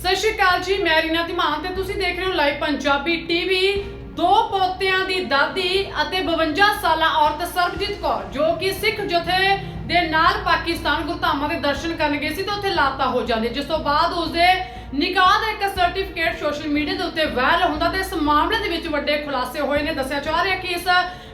ਸਤਿ ਸ਼੍ਰੀ ਅਕਾਲ ਜੀ, ਮੈਂ ਰੀਨਾ ਧੀਮਾਨ ਤੇ ਤੁਸੀਂ ਦੇਖ ਰਹੇ ਹੋ ਲਾਈਵ ਪੰਜਾਬੀ ਟੀਵੀ। ਦੋ ਪੋਤਿਆਂ ਦੀ ਦਾਦੀ ਅਤੇ 52 ਸਾਲਾਂ ਔਰਤ ਸਰਬਜੀਤ ਕੌਰ, ਜੋ ਕਿ ਸਿੱਖ ਜਥੇ ਦੇ ਨਾਲ ਪਾਕਿਸਤਾਨ ਗੁਰਧਾਮਾਂ ਦੇ ਦਰਸ਼ਨ ਕਰਨ ਗਏ ਸੀ ਤੇ ਉੱਥੇ ਲਾਪਤਾ ਹੋ ਜਾਂਦੀ ਜਿਸ ਤੋਂ ਬਾਅਦ ਉਸਦੇ ਨਿਕਾਹ ਦਾ ਇੱਕ ਸਰਟੀਫਿਕੇਟ ਸੋਸ਼ਲ ਮੀਡੀਆ ਦੇ ਉੱਤੇ ਵਾਇਰਲ ਹੁੰਦਾ ਤੇ ਇਸ ਮਾਮਲੇ ਦੇ ਵਿੱਚ ਵੱਡੇ ਖੁਲਾਸੇ ਹੋਏ ਨੇ। ਦੱਸਿਆ ਜਾ ਰਿਹਾ ਕਿ ਇਸ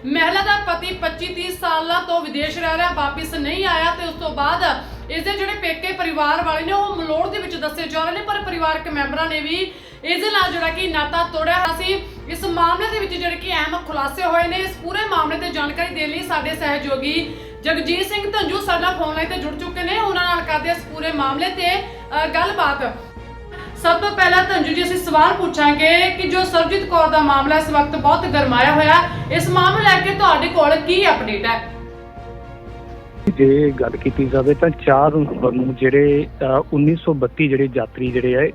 ਮਹਿਲਾ ਦਾ ਪਤੀ 25-30 ਸਾਲਾਂ ਤੋਂ ਵਿਦੇਸ਼ ਰਹਿ ਰਿਹਾ, ਵਾਪਿਸ ਨਹੀਂ ਆਇਆ ਤੇ ਉਸ ਤੋਂ ਬਾਅਦ ਇਸ ਦੇ ਜਿਹੜੇ ਪੇਕੇ ਪਰਿਵਾਰ ਵਾਲੇ ਨੇ, ਉਹ ਮਲੋੜ ਦੇ ਵਿੱਚ ਦੱਸੇ ਜਾ ਰਹੇ ਨੇ, ਪਰ ਪਰਿਵਾਰਕ ਮੈਂਬਰਾਂ ਨੇ ਵੀ ਇਸ ਦੇ ਨਾਲ ਜਿਹੜਾ ਕਿ ਨਾਤਾ ਤੋੜਿਆ ਹੋਇਆ ਸੀ। ਇਸ ਮਾਮਲੇ ਦੇ ਵਿੱਚ ਜਿਹੜੇ ਕਿ ਅਹਿਮ ਖੁਲਾਸੇ ਹੋਏ ਨੇ, ਇਸ ਪੂਰੇ ਮਾਮਲੇ ਤੇ ਜਾਣਕਾਰੀ ਦੇਣ ਲਈ ਸਾਡੇ ਸਹਿਯੋਗੀ ਜਗਜੀਤ ਸਿੰਘ ਧੰਜੂ ਸਾਡਾ ਫੋਨ ਲਾਈਨ ਤੇ ਜੁੜ ਚੁੱਕੇ ਨੇ। ਉਹਨਾਂ ਨਾਲ ਕਰਦੇ ਇਸ ਪੂਰੇ ਮਾਮਲੇ ਤੇ ਗੱਲਬਾਤ। ਸਭ ਤੋਂ ਪਹਿਲਾਂ ਧੰਜੂ ਜੀ, ਅਸੀਂ ਸਵਾਲ ਪੁੱਛਾਂਗੇ ਕਿ ਜੋ ਸਰਬਜੀਤ ਕੌਰ ਦਾ ਮਾਮਲਾ ਇਸ ਵਕਤ ਬਹੁਤ ਗਰਮਾਇਆ ਹੋਇਆ। ਇਸ ਮਾਮਲੇ ਲੈ ਕੇ ਤੁਹਾਡੇ ਕੋਲ ਕੀ ਅਪਡੇਟ ਹੈ? ਜੇ ਗੱਲ ਕੀਤੀ ਜਾਵੇ ਤਾਂ 4 ਨਵੰਬਰ ਨੂੰ ਜਿਹੜੇ ਅ, 1932 ਜਿਹੜੇ ਯਾਤਰੀ ਜਿਹੜੇ ਆ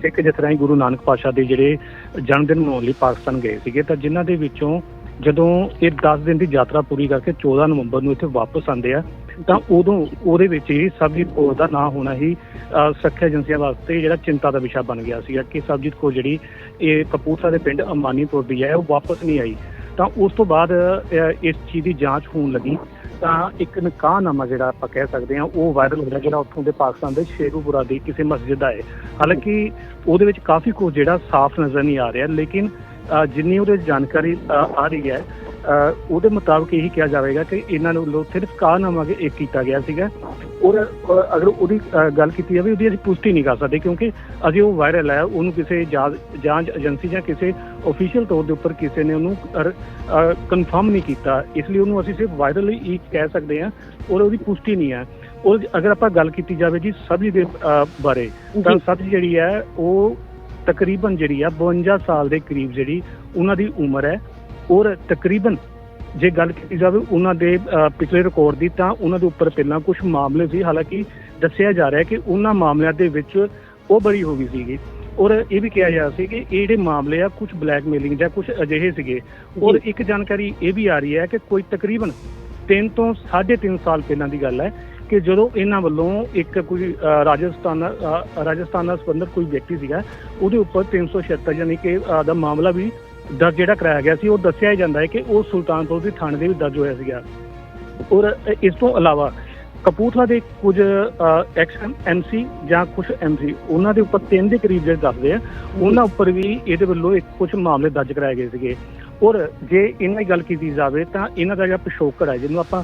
ਸਿੱਖ ਜਥਰਾਈ ਗੁਰੂ ਨਾਨਕ ਪਾਸ਼ਾ ਦੇ ਜਿਹੜੇ ਜਨਮ ਦਿਨ ਮਨਾਉਣ ਲਈ ਪਾਕਿਸਤਾਨ ਗਏ ਸੀਗੇ ਤਾਂ ਜਿਨ੍ਹਾਂ ਦੇ ਵਿੱਚੋਂ ਜਦੋਂ ਇਹ 10 ਦਿਨ ਦੀ ਯਾਤਰਾ ਪੂਰੀ ਕਰਕੇ 14 ਨਵੰਬਰ ਨੂੰ ਇੱਥੇ ਵਾਪਸ ਆਉਂਦੇ ਆ ਤਾਂ ਉਦੋਂ ਉਹਦੇ ਵਿੱਚ ਹੀ ਸਬਜੀਤ ਕੌਰ ਦਾ ਨਾਂ ਹੋਣਾ ਹੀ ਅ, ਸੁਰੱਖਿਆ ਏਜੰਸੀਆਂ ਵਾਸਤੇ ਜਿਹੜਾ ਚਿੰਤਾ ਦਾ ਵਿਸ਼ਾ ਬਣ ਗਿਆ ਸੀਗਾ ਕਿ ਸਬਜੀਤ ਕੌਰ ਜਿਹੜੀ ਇਹ ਕਪੂਰਥਲਾ ਦੇ ਪਿੰਡ ਅਮਾਨੀਪੁਰ ਦੀ ਹੈ ਉਹ ਵਾਪਸ ਨਹੀਂ ਆਈ। ਤਾਂ ਉਸ ਤੋਂ ਬਾਅਦ ਇਸ ਚੀਜ਼ ਦੀ ਜਾਂਚ ਹੋਣ ਲੱਗੀ ਤਾਂ ਇੱਕ ਨਿਕਾਹਨਾਮਾ ਜਿਹੜਾ ਆਪਾਂ ਕਹਿ ਸਕਦੇ ਹਾਂ ਉਹ ਵਾਇਰਲ ਹੋ ਰਿਹਾ ਜਿਹੜਾ ਉੱਥੋਂ ਦੇ ਪਾਕਿਸਤਾਨ ਦੇ ਸ਼ੇਰੂਪੁਰਾ ਦੀ ਕਿਸੇ ਮਸਜਿਦ ਦਾ ਹੈ। ਹਾਲਾਂਕਿ ਉਹਦੇ ਵਿੱਚ ਕਾਫੀ ਕੁਝ ਜਿਹੜਾ ਸਾਫ਼ ਨਜ਼ਰ ਨਹੀਂ ਆ ਰਿਹਾ ਲੇਕਿਨ ਅ, ਜਿੰਨੀ ਉਹਦੇ ਜਾਣਕਾਰੀ ਅ, ਆ ਰਹੀ ਹੈ ਉਹਦੇ ਮੁਤਾਬਕ ਇਹੀ ਕਿਹਾ ਜਾਵੇਗਾ ਕਿ ਇਹਨਾਂ ਨੂੰ ਲੋ ਸਿਰਫ ਕਾਹਨਾਮਾ ਕੇ ਇੱਕ ਕੀਤਾ ਗਿਆ ਸੀਗਾ। ਔਰ ਅਗਰ ਉਹਦੀ ਗੱਲ ਕੀਤੀ ਜਾਵੇ ਉਹਦੀ ਅਸੀਂ ਪੁਸ਼ਟੀ ਨਹੀਂ ਕਰ ਸਕਦੇ ਕਿਉਂਕਿ ਅਜੇ ਉਹ ਵਾਇਰਲ ਹੈ ਉਹਨੂੰ ਕਿਸੇ ਜਾਂਚ ਏਜੰਸੀ ਜਾਂ ਕਿਸੇ ਅਫੀਸ਼ੀਅਲ ਤੌਰ ਦੇ ਉੱਪਰ ਕਿਸੇ ਨੇ ਉਹਨੂੰ ਕਨਫਰਮ ਨਹੀਂ ਕੀਤਾ। ਇਸ ਲਈ ਉਹਨੂੰ ਅਸੀਂ ਸਿਰਫ ਵਾਇਰਲ ਹੀ ਕਹਿ ਸਕਦੇ ਹਾਂ ਔਰ ਉਹਦੀ ਪੁਸ਼ਟੀ ਨਹੀਂ ਹੈ। ਔਰ ਅਗਰ ਆਪਾਂ ਗੱਲ ਕੀਤੀ ਜਾਵੇ ਜੀ ਸਭੀ ਦੇ ਬਾਰੇ ਤਾਂ ਸਭੀ ਜਿਹੜੀ ਹੈ ਉਹ ਤਕਰੀਬਨ ਜਿਹੜੀ ਆ 52 ਸਾਲ ਦੇ ਕਰੀਬ ਜਿਹੜੀ ਉਹਨਾਂ ਦੀ ਉਮਰ ਹੈ। ਔਰ ਤਕਰੀਬਨ ਜੇ ਗੱਲ ਕੀਤੀ ਜਾਵੇ ਉਹਨਾਂ ਦੇ ਪਿਛਲੇ ਰਿਕਾਰਡ ਦੀ ਤਾਂ ਉਹਨਾਂ ਦੇ ਉੱਪਰ ਪਹਿਲਾਂ ਕੁਝ ਮਾਮਲੇ ਸੀ। ਹਾਲਾਂਕਿ ਦੱਸਿਆ ਜਾ ਰਿਹਾ ਕਿ ਉਹਨਾਂ ਮਾਮਲਿਆਂ ਦੇ ਵਿੱਚ ਉਹ ਬਰੀ ਹੋ ਗਈ ਸੀਗੀ। ਔਰ ਇਹ ਵੀ ਕਿਹਾ ਜਾ ਸੀ ਕਿ ਇਹ ਜਿਹੜੇ ਮਾਮਲੇ ਆ ਕੁਝ ਬਲੈਕਮੇਲਿੰਗ ਜਾਂ ਕੁਝ ਅਜਿਹੇ ਸੀਗੇ। ਔਰ ਇੱਕ ਜਾਣਕਾਰੀ ਇਹ ਵੀ ਆ ਰਹੀ ਹੈ ਕਿ ਕੋਈ ਤਕਰੀਬਨ 3 ਤੋਂ 3.5 ਸਾਲ ਪਹਿਲਾਂ ਦੀ ਗੱਲ ਹੈ ਕਿ ਜਦੋਂ ਇਹਨਾਂ ਵੱਲੋਂ ਇੱਕ ਕੋਈ ਰਾਜਸਥਾਨ ਰਾਜਸਥਾਨ ਨਾਲ ਸੰਬੰਧਿਤ ਕੋਈ ਵਿਅਕਤੀ ਸੀਗਾ ਉਹਦੇ ਉੱਪਰ 376 ਯਾਨੀ ਕਿ ਦਾ ਮਾਮਲਾ ਵੀ ਦਰਜ ਜਿਹੜਾ ਕਰਾਇਆ ਗਿਆ ਸੀ ਉਹ ਦੱਸਿਆ ਹੀ ਜਾਂਦਾ ਹੈ ਕਿ ਉਹ ਸੁਲਤਾਨਪੁਰ ਦੀ ਥਾਣੇ ਦੇ ਵਿੱਚ ਦਰਜ ਹੋਇਆ ਸੀਗਾ। ਔਰ ਇਸ ਤੋਂ ਇਲਾਵਾ ਕਪੂਰਥਲਾ ਦੇ ਕੁਝ ਐਕਸ ਐਮਸੀ ਜਾਂ ਕੁਝ ਐਮਸੀ ਉਹਨਾਂ ਦੇ ਉੱਪਰ ਤਿੰਨ ਦੇ ਕਰੀਬ ਜਿਹੜੇ ਦੱਸਦੇ ਆ ਉਹਨਾਂ ਉੱਪਰ ਵੀ ਇਹਦੇ ਵੱਲੋਂ ਇੱਕ ਕੁਝ ਮਾਮਲੇ ਦਰਜ ਕਰਾਏ ਗਏ ਸੀਗੇ। ਔਰ ਜੇ ਇਹਨਾਂ ਦੀ ਗੱਲ ਕੀਤੀ ਜਾਵੇ ਤਾਂ ਇਹਨਾਂ ਦਾ ਜਿਹੜਾ ਪਿਛੋਕੜ ਹੈ ਜਿਹਨੂੰ ਆਪਾਂ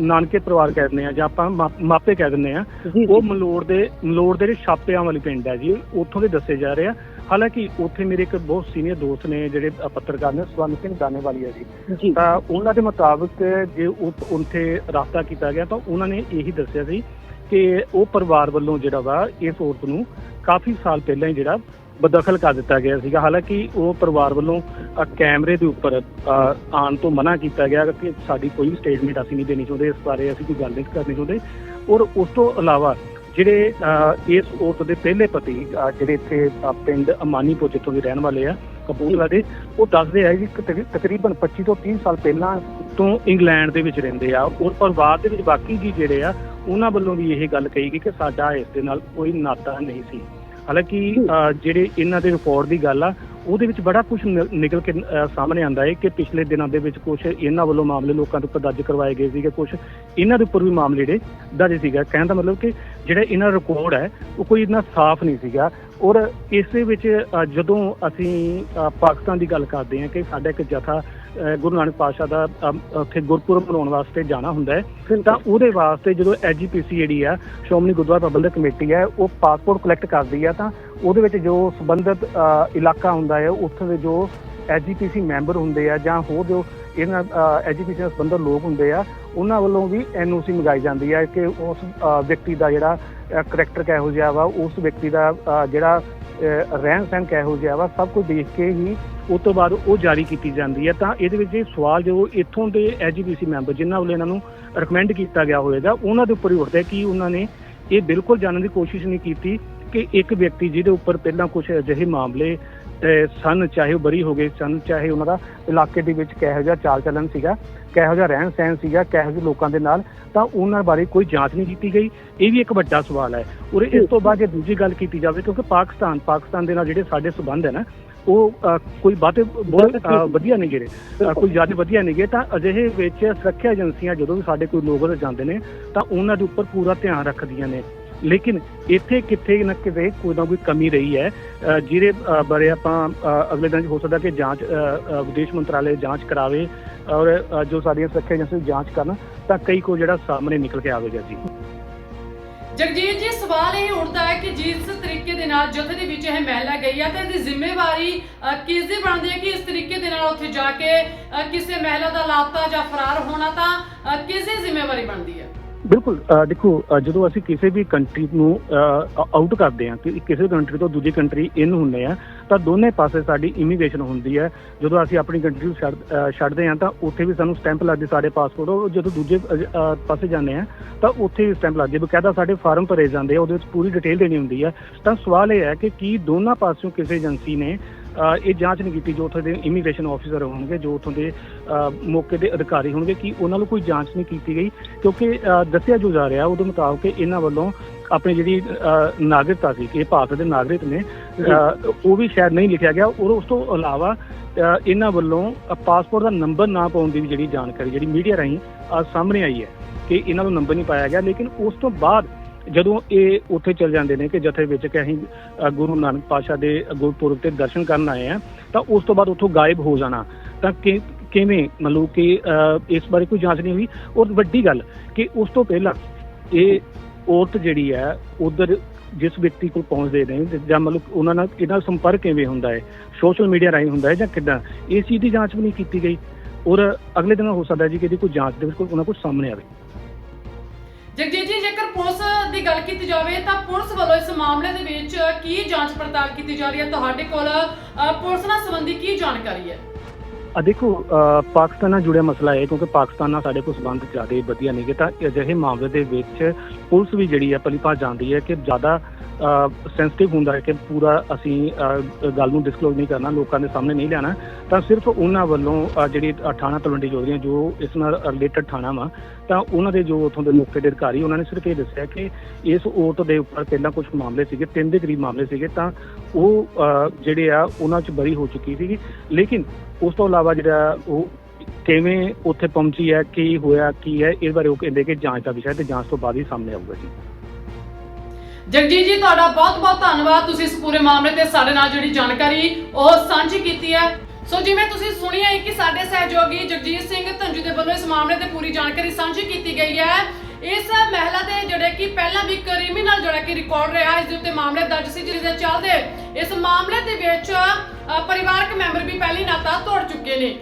ਨਾਨਕੇ ਪਰਿਵਾਰ ਕਹਿ ਦਿੰਦੇ ਆ ਜਾਂ ਆਪਾਂ ਮਾਪੇ ਕਹਿ ਦਿੰਦੇ ਆ ਉਹ ਮਲੋੜ ਦੇ ਮਲੋੜ ਦੇ ਜਿਹੜੇ ਛਾਪਿਆਂ ਵਾਲੀ ਪਿੰਡ ਹੈ ਜੀ ਉੱਥੋਂ ਦੇ ਦੱਸੇ ਜਾ ਰਹੇ ਆ। ਹਾਲਾਂਕਿ ਉੱਥੇ ਮੇਰੇ ਇੱਕ ਬਹੁਤ ਸੀਨੀਅਰ ਦੋਸਤ ਨੇ ਜਿਹੜੇ ਪੱਤਰਕਾਰ ਨੇ ਸਵਰਨ ਸਿੰਘ ਦਾਨੇਵਾਲੀ ਆ ਜੀ। ਤਾਂ ਉਹਨਾਂ ਦੇ ਮੁਤਾਬਕ ਜੇ ਉਹ ਉੱਥੇ ਰਾਬਤਾ ਕੀਤਾ ਗਿਆ ਤਾਂ ਉਹਨਾਂ ਨੇ ਇਹੀ ਦੱਸਿਆ ਸੀ ਕਿ ਉਹ ਪਰਿਵਾਰ ਵੱਲੋਂ ਜਿਹੜਾ ਵਾ ਇਸ ਔਰਤ ਨੂੰ ਕਾਫੀ ਸਾਲ ਪਹਿਲਾਂ ਹੀ ਜਿਹੜਾ ਬਦਖਲ ਕਰ ਦਿੱਤਾ ਗਿਆ ਸੀਗਾ। ਹਾਲਾਂਕਿ ਉਹ ਪਰਿਵਾਰ ਵੱਲੋਂ ਕੈਮਰੇ ਦੇ ਉੱਪਰ ਆਉਣ ਤੋਂ ਮਨਾ ਕੀਤਾ ਗਿਆ ਕਿ ਸਾਡੀ ਕੋਈ ਸਟੇਟਮੈਂਟ ਅਸੀਂ ਨਹੀਂ ਦੇਣੀ ਚਾਹੁੰਦੇ ਇਸ ਬਾਰੇ ਅਸੀਂ ਕੋਈ ਗੱਲ ਨਹੀਂ ਕਰਨੀ ਚਾਹੁੰਦੇ। ਔਰ ਉਸ ਤੋਂ ਇਲਾਵਾ ਜਿਹੜੇ ਇਸ ਔਰਤ ਦੇ ਪਹਿਲੇ ਪਤੀ ਜਿਹੜੇ ਇੱਥੇ ਪਿੰਡ ਅਮਾਨੀਪੁਰ ਜਿੱਥੋਂ ਦੇ ਰਹਿਣ ਵਾਲੇ ਆ, ਕਪੂਰਥਲਾ ਦੇ, ਉਹ ਦੱਸਦੇ ਆ ਕਿ ਤਕ- ਤਕਰੀਬਨ 25 ਤੋਂ 30 ਸਾਲ ਪਹਿਲਾਂ ਤੋਂ ਇੰਗਲੈਂਡ ਦੇ ਵਿੱਚ ਰਹਿੰਦੇ ਆ। ਔਰ ਪਰਿਵਾਰ ਦੇ ਵਿੱਚ ਬਾਕੀ ਜੀ ਜਿਹੜੇ ਆ, ਉਹਨਾਂ ਵੱਲੋਂ ਵੀ ਇਹ ਗੱਲ ਕਹੀ ਗਈ ਕਿ ਸਾਡਾ ਇਸ ਦੇ ਨਾਲ ਕੋਈ ਨਾਤਾ ਨਹੀਂ ਸੀ। ਹਾਲਾਂਕਿ ਜਿਹੜੇ ਇਹਨਾਂ ਦੇ ਰਿਪੋਰਟ ਦੀ ਗੱਲ ਆ ਉਹਦੇ ਵਿੱਚ ਬੜਾ ਕੁਝ ਨਿਕਲ ਕੇ ਸਾਹਮਣੇ ਆਂਦਾ ਹੈ ਕਿ ਪਿਛਲੇ ਦਿਨਾਂ ਦੇ ਵਿੱਚ ਕੁਝ ਇਹਨਾਂ ਵੱਲੋਂ ਮਾਮਲੇ ਲੋਕਾਂ ਦੇ ਉੱਪਰ ਦਰਜ ਕਰਵਾਏ ਗਏ ਸੀਗੇ ਕੁਝ ਇਹਨਾਂ ਦੇ ਉੱਪਰ ਵੀ ਮਾਮਲੇ ਜਿਹੜੇ ਦਰਜ ਸੀਗਾ। ਕਹਿਣ ਦਾ ਮਤਲਬ ਕਿ ਜਿਹੜਾ ਇਹਨਾਂ ਦਾ ਰਿਕਾਰਡ ਹੈ ਉਹ ਕੋਈ ਇੰਨਾ ਸਾਫ਼ ਨਹੀਂ ਸੀਗਾ। ਔਰ ਇਸੇ ਵਿੱਚ ਅ, ਜਦੋਂ ਅਸੀਂ ਪਾਕਿਸਤਾਨ ਦੀ ਗੱਲ ਕਰਦੇ ਹਾਂ ਕਿ ਸਾਡਾ ਇੱਕ ਜਥਾ ਗੁਰੂ ਨਾਨਕ ਪਾਤਸ਼ਾਹ ਦਾ ਉੱਥੇ ਗੁਰਪੁਰਬ ਮਨਾਉਣ ਵਾਸਤੇ ਜਾਣਾ ਹੁੰਦਾ ਹੈ ਤਾਂ ਉਹਦੇ ਵਾਸਤੇ ਜਦੋਂ ਐਜੀਪੀਸੀ ਜਿਹੜੀ ਆ ਸ਼੍ਰੋਮਣੀ ਗੁਰਦੁਆਰਾ ਪ੍ਰਬੰਧਕ ਕਮੇਟੀ ਹੈ ਉਹ ਪਾਸਪੋਰਟ ਕਲੈਕਟ ਕਰਦੀ ਆ ਤਾਂ ਉਹਦੇ ਵਿੱਚ ਜੋ ਸੰਬੰਧਿਤ ਇਲਾਕਾ ਹੁੰਦਾ ਹੈ, ਉੱਥੇ ਦੇ ਜੋ ਐਜੀਪੀਸੀ ਮੈਂਬਰ ਹੁੰਦੇ ਆ ਜਾਂ ਹੋਰ ਜੋ ਇਹਨਾਂ ਐਜੀਪੀਸੀ ਨਾਲ ਸੰਬੰਧਿਤ ਲੋਕ ਹੁੰਦੇ ਆ, ਉਹਨਾਂ ਵੱਲੋਂ ਵੀ ਐਨਓਸੀ ਮੰਗਾਈ ਜਾਂਦੀ ਹੈ ਕਿ ਉਸ ਵਿਅਕਤੀ ਦਾ ਜਿਹੜਾ ਕਰੈਕਟਰ ਕਿਹੋ ਜਿਹਾ ਵਾ, ਉਸ ਵਿਅਕਤੀ ਦਾ ਜਿਹੜਾ ਰਹਿਣ ਸਹਿਣ ਕਿਹੋ ਜਿਹਾ ਵਾ, ਸਭ ਕੁਝ ਦੇਖ ਕੇ ਹੀ ਉਸ ਤੋਂ ਬਾਅਦ ਉਹ ਜਾਰੀ ਕੀਤੀ ਜਾਂਦੀ ਹੈ ਤਾਂ ਇਹਦੇ ਵਿੱਚ ਇਹ ਸਵਾਲ ਜੋ ਇੱਥੋਂ ਦੇ ਐਜੀਪੀਸੀ ਮੈਂਬਰ ਜਿਨ੍ਹਾਂ ਵੱਲੋਂ ਇਹਨਾਂ ਨੂੰ ਰეკਮੈਂਡ ਕੀਤਾ ਗਿਆ ਹੋਵੇਗਾ ਉਹਨਾਂ ਦੇ ਉੱਪਰ ਹੀ ਉੱਠਦਾ ਕਿ ਉਹਨਾਂ ਨੇ ਇਹ ਬਿਲਕੁਲ ਜਾਣਨ ਦੀ ਕੋਸ਼ਿਸ਼ ਨਹੀਂ ਕੀਤੀ ਕਿ ਇੱਕ ਵਿਅਕਤੀ ਜਿਹਦੇ ਉੱਪਰ ਪਹਿਲਾਂ ਕੁਝ ਅਜਿਹੇ ਮਾਮਲੇ ਸਨ ਚਾਹੇ ਉਹ ਬਰੀ ਹੋ ਗਏ ਸਨ ਚਾਹੇ ਉਹਨਾਂ ਦਾ ਇਲਾਕੇ ਦੇ ਵਿੱਚ ਕਿਹੋ ਜਿਹਾ ਚਾਲ ਚੱਲਣ ਸੀਗਾ ਕਿਹੋ ਜਿਹਾ ਰਹਿਣ ਸਹਿਣ ਸੀਗਾ ਕਿਹੋ ਜਿਹੇ ਲੋਕਾਂ ਦੇ ਨਾਲ ਤਾਂ ਉਹਨਾਂ ਬਾਰੇ ਕੋਈ ਜਾਂਚ ਨਹੀਂ ਕੀਤੀ ਗਈ। ਇਹ ਵੀ ਇੱਕ ਵੱਡਾ ਸਵਾਲ ਹੈ। ਔਰ ਇਸ ਤੋਂ ਬਾਅਦ ਜੇ ਦੂਜੀ ਗੱਲ ਕੀਤੀ ਜਾਵੇ ਕਿਉਂਕਿ ਪਾਕਿਸਤਾਨ ਪਾਕਿਸਤਾਨ ਦੇ ਨਾਲ ਜਿਹੜੇ ਸਾਡੇ ਸਬੰਧ ਹੈ ਨਾ ਉਹ ਕੋਈ ਬਾਤੇ ਬਹੁਤ ਵਧੀਆ ਨਹੀਂ ਜਿਹੜੇ ਕੋਈ ਜ਼ਿਆਦਾ ਵਧੀਆ ਨਹੀਂ ਗੇ ਤਾਂ ਅਜਿਹੇ ਵਿੱਚ ਸੁਰੱਖਿਆ ਏਜੰਸੀਆਂ ਜਦੋਂ ਵੀ ਸਾਡੇ ਕੋਈ ਲੋਕ ਜਾਂਦੇ ਨੇ ਤਾਂ ਉਹਨਾਂ ਦੇ ਉੱਪਰ ਪੂਰਾ ਧਿਆਨ ਰੱਖਦੀਆਂ ਨੇ। ਲੇਕਿਨ ਇੱਥੇ ਕਿੱਥੇ ਨਾ ਕਿਤੇ ਕੋਈ ਨਾ ਕੋਈ ਕਮੀ ਰਹੀ ਹੈ। ਜਿਹਦੇ ਬਾਰੇ ਆਪਾਂ ਅਗਲੇ ਦਿਨ ਹੋ ਸਕਦਾ ਕਿ ਜਾਂਚ ਵਿਦੇਸ਼ ਮੰਤਰਾਲੇ ਜਾਂਚ ਕਰਾਵੇ ਔਰ ਜੋ ਸਾਡੀਆਂ ਸੁਰੱਖਿਆ ਏਜੰਸੀਆਂ ਜਾਂਚ ਕਰਨ ਤਾਂ ਕਈ ਕੋ ਜਿਹੜਾ ਸਾਹਮਣੇ ਨਿਕਲ ਕੇ ਆਵੇਗਾ ਜੀ। ਜਗਜੀਤ ਜੀ, ਸਵਾਲ ਇਹ ਉੱਠਦਾ ਹੈ ਕਿ ਜਿਸ ਤਰੀਕੇ ਦੇ ਨਾਲ ਜਥੇ ਦੇ ਵਿੱਚ ਇਹ ਮਹਿਲਾ ਗਈ ਹੈ ਤੇ ਇਹਦੀ ਜ਼ਿੰਮੇਵਾਰੀ ਕਿਸ ਦੀ ਬਣਦੀ ਹੈ ਕਿ ਇਸ ਤਰੀਕੇ ਦੇ ਨਾਲ ਉੱਥੇ ਜਾ ਕੇ ਕਿਸੇ ਮਹਿਲਾ ਦਾ ਲਾਪਤਾ ਜਾਂ ਫਰਾਰ ਹੋਣਾ ਤਾਂ ਕਿਸ ਦੀ ਜ਼ਿੰਮੇਵਾਰੀ ਬਣਦੀ ਹੈ? ਬਿਲਕੁਲ ਦੇਖੋ ਜਦੋਂ ਅਸੀਂ ਕਿਸੇ ਵੀ ਕੰਟਰੀ ਨੂੰ ਆਊਟ ਕਰਦੇ ਹਾਂ ਕਿ ਕਿਸੇ ਕੰਟਰੀ ਤੋਂ ਦੂਜੀ ਕੰਟਰੀ ਇਨ ਹੁੰਦੇ ਆ, ਤਾਂ ਦੋਨੇ ਪਾਸੇ ਸਾਡੀ ਇਮੀਗ੍ਰੇਸ਼ਨ ਹੁੰਦੀ ਹੈ। ਜਦੋਂ ਅਸੀਂ ਆਪਣੀ ਕੰਟਰੀ ਨੂੰ ਛੱਡ ਛੱਡਦੇ ਹਾਂ ਤਾਂ ਉੱਥੇ ਵੀ ਸਾਨੂੰ ਸਟੈਂਪ ਲੱਗਦੀ ਸਾਡੇ ਪਾਸਪੋਰਟ ਉਹ ਜਦੋਂ ਦੂਜੇ ਪਾਸੇ ਜਾਂਦੇ ਆ ਤਾਂ ਉੱਥੇ ਵੀ ਸਟੈਂਪ ਲੱਗਦੀ ਬਕਾਇਦਾ ਸਾਡੇ ਫਾਰਮ ਭਰੇ ਜਾਂਦੇ ਆ, ਉਹਦੇ ਵਿੱਚ ਪੂਰੀ ਡਿਟੇਲ ਦੇਣੀ ਹੁੰਦੀ ਹੈ। ਤਾਂ ਸਵਾਲ ਇਹ ਹੈ ਕਿ ਕੀ ਦੋਨਾਂ ਪਾਸਿਓਂ ਕਿਸੇ ਏਜੰਸੀ ਨੇ ਇਹ ਜਾਂਚ ਨਹੀਂ ਕੀਤੀ ਜੋ ਉੱਥੇ ਦੇ ਇਮੀਗ੍ਰੇਸ਼ਨ ਆਫੀਸਰ ਹੋਣਗੇ ਜੋ ਉੱਥੋਂ ਦੇ ਮੌਕੇ ਦੇ ਅਧਿਕਾਰੀ ਹੋਣਗੇ ਕਿ ਉਹਨਾਂ ਨੂੰ ਕੋਈ ਜਾਂਚ ਨਹੀਂ ਕੀਤੀ ਗਈ ਕਿਉਂਕਿ ਦੱਸਿਆ ਜੋ ਜਾ ਰਿਹਾ ਉਹਦੇ ਮੁਤਾਬਕ ਇਹਨਾਂ ਵੱਲੋਂ ਆਪਣੀ ਜਿਹੜੀ ਨਾਗਰਿਕਤਾ ਸੀ ਕਿ ਇਹ ਭਾਰਤ ਦੇ ਨਾਗਰਿਕ ਨੇ ਉਹ ਵੀ ਸ਼ਾਇਦ ਨਹੀਂ ਲਿਖਿਆ ਗਿਆ ਔਰ ਉਸ ਤੋਂ ਇਲਾਵਾ ਇਹਨਾਂ ਵੱਲੋਂ ਪਾਸਪੋਰਟ ਦਾ ਨੰਬਰ ਨਾ ਪਾਉਣ ਦੀ ਜਿਹੜੀ ਜਾਣਕਾਰੀ ਜਿਹੜੀ ਮੀਡੀਆ ਰਾਹੀਂ ਸਾਹਮਣੇ ਆਈ ਹੈ ਕਿ ਇਹਨਾਂ ਨੂੰ ਨੰਬਰ ਨਹੀਂ ਪਾਇਆ ਗਿਆ ਲੇਕਿਨ ਉਸ ਤੋਂ ਬਾਅਦ ਜਦੋਂ ਇਹ ਉੱਥੇ ਚਲ ਜਾਂਦੇ ਨੇ ਕਿ ਜਥੇ ਵਿੱਚ ਕਿ ਅਸੀਂ ਅਹ, ਗੁਰੂ ਨਾਨਕ ਪਾਤਸ਼ਾਹ ਦੇ ਗੁਰਪੁਰਬ ਤੇ ਦਰਸ਼ਨ ਕਰਨ ਆਏ ਆ ਤਾਂ ਉਸ ਤੋਂ ਬਾਅਦ ਉੱਥੋਂ ਗਾਇਬ ਹੋ ਜਾਣਾ। ਤਾਂ ਕਿ ਕਿਵੇਂ? ਮਤਲਬ ਕਿ ਅਹ, ਇਸ ਬਾਰੇ ਕੋਈ ਜਾਂਚ ਨਹੀਂ ਹੋਈ। ਔਰ ਵੱਡੀ ਗੱਲ ਕਿ ਉਸ ਤੋਂ ਪਹਿਲਾਂ ਇਹ ਔਰਤ ਜਿਹੜੀ ਹੈ ਉਧਰ ਜਿਸ ਵਿਅਕਤੀ ਕੋਲ ਪਹੁੰਚਦੇ ਨੇ ਤੇ ਜਾਂ ਮਤਲਬ ਉਹਨਾਂ ਨਾਲ ਇਹਨਾਂ ਦਾ ਸੰਪਰਕ ਕਿਵੇਂ ਹੁੰਦਾ ਹੈ ਸੋਸ਼ਲ ਮੀਡੀਆ ਰਾਹੀਂ ਹੁੰਦਾ ਹੈ ਜਾਂ ਕਿੱਦਾਂ ਇਸ ਚੀਜ਼ ਦੀ ਜਾਂਚ ਵੀ ਨਹੀਂ ਕੀਤੀ ਗਈ। ਔਰ ਅਗਲੇ ਦਿਨ ਹੋ ਸਕਦਾ ਜੀ ਕਿ ਇਹਦੀ ਕੋਈ ਜਾਂਚ ਦੇ ਵਿੱਚ ਕੋਈ ਉਹਨਾਂ ਕੋਲ ਸਾਹਮਣੇ ਆਵੇ। ਜਗਜੀਤ ਜੀ, ਜੇਕਰ ਪੁਲਿਸ ਦੀ ਗੱਲ ਕੀਤੀ ਜਾਵੇ ਤਾਂ ਪੁਲਿਸ ਵੱਲੋਂ ਇਸ ਮਾਮਲੇ ਦੇ ਵਿੱਚ ਕੀ ਜਾਂਚ ਪੜਤਾਲ ਕੀਤੀ ਜਾ ਰਹੀ ਹੈ? ਤੁਹਾਡੇ ਕੋਲ ਪੁਲਿਸ ਨਾਲ ਸੰਬੰਧੀ ਕੀ ਜਾਣਕਾਰੀ ਹੈ? ਆ ਦੇਖੋ ਅਹ ਪਾਕਿਸਤਾਨ ਨਾਲ ਜੁੜਿਆ ਮਸਲਾ ਹੈ ਕਿਉਂਕਿ ਪਾਕਿਸਤਾਨ ਨਾਲ ਸਾਡੇ ਕੋਲ ਸੰਬੰਧ ਜ਼ਿਆਦਾ ਵਧੀਆ ਨਹੀਂਗੇ ਤਾਂ ਅਜਿਹੇ ਮਾਮਲੇ ਦੇ ਵਿੱਚ ਪੁਲਿਸ ਵੀ ਜਿਹੜੀ ਹੈ ਭਲੀ ਭਾਂਤ ਜਾਂਦੀ ਹੈ ਕਿ ਜ਼ਿਆਦਾ ਸੈਂਸਿਟਿਵ ਹੁੰਦਾ ਹੈ ਕਿ ਪੂਰਾ ਅਸੀਂ ਗੱਲ ਨੂੰ ਡਿਸਕਲੋਜ਼ ਨਹੀਂ ਕਰਨਾ, ਲੋਕਾਂ ਦੇ ਸਾਹਮਣੇ ਨਹੀਂ ਲਿਆਣਾ ਤਾਂ ਸਿਰਫ ਉਹਨਾਂ ਵੱਲੋਂ ਜਿਹੜੀ ਥਾਣਾ ਤਲਵੰਡੀ ਚੌਧਰੀਆਂ ਜੋ ਇਸ ਨਾਲ ਰਿਲੇਟਡ ਥਾਣਾ ਵਾ, ਤਾਂ ਉਹਨਾਂ ਦੇ ਜੋ ਉਥੋਂ ਦੇ ਮੌਕੇ ਦੇ ਅਧਿਕਾਰੀ, ਉਹਨਾਂ ਨੇ ਸਿਰਫ ਇਹ ਦੱਸਿਆ ਕਿ ਇਸ ਔਰਤ ਦੇ ਉੱਪਰ ਪਹਿਲਾਂ ਕੁਝ ਮਾਮਲੇ ਸੀਗੇ, ਤਿੰਨ ਦੇ ਕਰੀਬ ਮਾਮਲੇ ਸੀਗੇ, ਤਾਂ ਉਹ ਜਿਹੜੇ ਆ, ਉਹਨਾਂ 'ਚ ਬਰੀ ਹੋ ਚੁੱਕੀ ਸੀਗੀ। ਲੇਕਿਨ ਉਸ ਤੋਂ ਇਲਾਵਾ ਜਿਹੜਾ ਉਹ ਕਿਵੇਂ ਉੱਥੇ ਪਹੁੰਚੀ ਹੈ, ਕੀ ਹੋਇਆ, ਕੀ ਹੈ, ਇਸ ਬਾਰੇ ਉਹ ਕਹਿੰਦੇ ਕਿ ਜਾਂਚ ਦਾ ਵਿਸ਼ਾ ਹੈ ਤੇ ਜਾਂਚ ਤੋਂ ਬਾਅਦ ਹੀ ਸਾਹਮਣੇ ਆਊਗਾ ਜੀ। ਜਗਜੀਤ ਜੀ, ਤੁਹਾਡਾ ਬਹੁਤ-ਬਹੁਤ ਧੰਨਵਾਦ। ਤੁਸੀਂ ਇਸ ਪੂਰੇ ਮਾਮਲੇ ਤੇ ਸਾਡੇ ਨਾਲ ਜਿਹੜੀ ਜਾਣਕਾਰੀ ਉਹ ਸਾਂਝੀ ਕੀਤੀ ਹੈ। ਸੋ ਜਿਵੇਂ ਤੁਸੀਂ ਸੁਣਿਆ ਹੈ ਕਿ ਸਾਡੇ ਸਹਿਯੋਗੀ ਜਗਜੀਤ ਸਿੰਘ ਧੰਜੂ ਦੇ ਵੱਲੋਂ ਇਸ ਮਾਮਲੇ ਤੇ ਪੂਰੀ ਜਾਣਕਾਰੀ ਸਾਂਝੀ ਕੀਤੀ ਗਈ ਹੈ। ਇਸ ਮਹਿਲਾ ਦੇ ਜਿਹੜੇ ਕਿ ਪਹਿਲਾਂ ਵੀ ਕ੍ਰਿਮੀਨਲ ਜਿਹੜਾ ਕਿ ਰਿਕਾਰਡ ਰਿਹਾ ਇਸ ਦੇ ਉੱਤੇ ਮਾਮਲੇ ਦਰਜ ਸੀ ਜਿਸ ਦੇ ਚੱਲਦੇ ਇਸ ਮਾਮਲੇ ਦੇ ਵਿੱਚ ਪਰਿਵਾਰਕ ਮੈਂਬਰ ਵੀ ਪਹਿਲੀ ਨਾਤਾ ਤੋੜ ਚੁੱਕੇ ਨੇ।